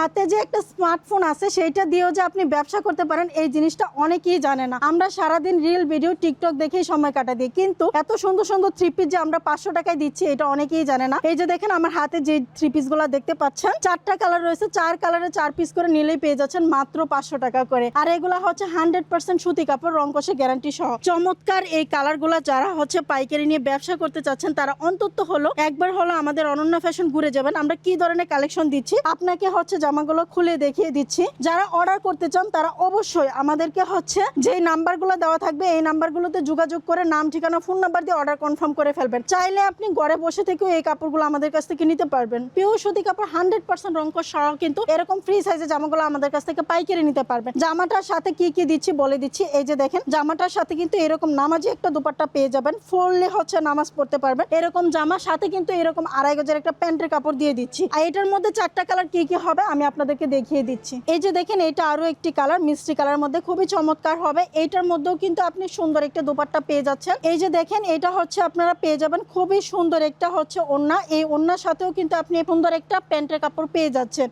হাতে যে একটা স্মার্টফোন আছে, সেইটা দিয়েও যে আপনি ব্যবসা করতে পারেন, এই জিনিসটা অনেকেই জানে না। আমরা সারাদিন রিল ভিডিও টিকটক দেখেই সময় কাটা দিই কিন্তু এত সুন্দর সুন্দর থ্রি পিস যে আমরা পাঁচশো টাকায় দিচ্ছি, এটা অনেকেই জানে না। এই যে দেখেন, আমার হাতে যে থ্রি পিস দেখতে পাচ্ছেন, চারটা কালার রয়েছে। চার কালারে চার পিস করে নিলেই পেয়ে যাচ্ছেন মাত্র পাঁচশো টাকা করে। আর এগুলা হচ্ছে হান্ড্রেড পার্সেন্ট সুতি কাপড়, রং কষে গ্যারান্টি সহ। চমৎকার এই কালার যারা হচ্ছে পাইকারি নিয়ে ব্যবসা করতে চাচ্ছেন, তারা অন্তত হলো, একবার হলো আমাদের অনন্য ফ্যাশন ঘুরে যাবেন। আমরা কি ধরনের কালেকশন দিচ্ছি? আপনাকে হচ্ছে জামাগুলো খুলে দেখিয়ে দিচ্ছি। যারা অর্ডার করতে চান, তারা অবশ্যই আমাদেরকে হচ্ছে যে নাম্বারগুলো দেওয়া থাকবে, এই নাম্বারগুলোতে যোগাযোগ করে নাম, ঠিকানা ফোন নাম্বার দিয়ে অর্ডার কনফার্ম করে ফেলবেন। চাইলে আপনি ঘরে বসে থেকেও এই কাপড়গুলো আমাদের কাছ থেকে নিতে পারবেন। পিওর সুতি কাপড় হান্ড্রেড পার্সেন্ট রঙ্ক সহ কিন্তু এরকম ফ্রি সাইজের জামাগুলো আমাদের কাছ থেকে পাইকারি নিতে পারবেন। জামাটার সাথে কি কি দিচ্ছি বলে দিচ্ছি, এই যে দেখেন, জামাটার সাথে কিন্তু এরকম নামাজি একটা দুপাট্টা পেয়ে যাবেন। ফুললে হচ্ছে নামাজ পড়তে পারবেন। এরকম জামার সাথে কিন্তু এরকম আড়াই গজের একটা প্যান্টের কাপড় দিয়ে দিচ্ছি। আর এটার মধ্যে চারটা কালার কি কি হবে, আমি আপনাদেরকে দেখিয়ে দিচ্ছি। এই যে দেখেন, এটা আরও একটি কালার, মিষ্টি কালার মধ্যে খুবই চমৎকার হবে। এইটার মধ্যেও কিন্তু আপনি সুন্দর একটা দুপাট্টা পেয়ে যাচ্ছেন। এই যে দেখেন, এটা হচ্ছে আপনারা পেয়ে যাবেন খুবই সুন্দর একটা হচ্ছে ওন্না এই ওন্নার সাথেও কিন্তু আপনি সুন্দর একটা প্যান্টের কাপড় পেয়ে যাচ্ছেন।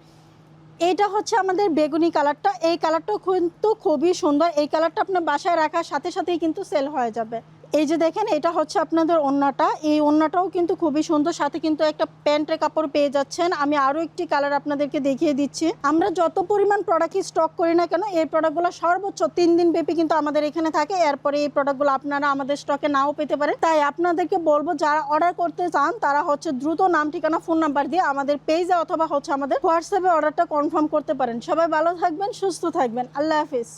এইটা হচ্ছে আমাদের বেগুনি কালারটা। এই কালারটাও কিন্তু খুবই সুন্দর। এই কালারটা আপনার বাসায় রাখার সাথে সাথেই কিন্তু সেল হয়ে যাবে। এই যে দেখেন, এটা হচ্ছে আপনাদের ওন্নাটা। এই ওন্নাটাও কিন্তু খুবই সুন্দর। সাথে কিন্তু একটা প্যান্টের কাপড় পেয়ে যাচ্ছেন। আমি আরও একটি কালার আপনাদেরকে দেখিয়ে দিচ্ছি। আমরা যত পরিমাণ প্রোডাক্ট স্টক করি না কেন, এই প্রোডাক্টগুলো সর্বোচ্চ তিন দিন ব্যাপী কিন্তু আমাদের এখানে থাকে। এরপরে এই প্রোডাক্টগুলো আপনারা আমাদের স্টকে নাও পেতে পারেন। তাই আপনাদেরকে বলব, যারা অর্ডার করতে চান, তারা হচ্ছে দ্রুত নাম, ঠিকানা ফোন নাম্বার দিয়ে আমাদের পেজে অথবা হচ্ছে আমাদের হোয়াটসঅ্যাপে অর্ডারটা কনফার্ম করতে পারেন। সবাই ভালো থাকবেন, সুস্থ থাকবেন। আল্লাহ হাফিজ।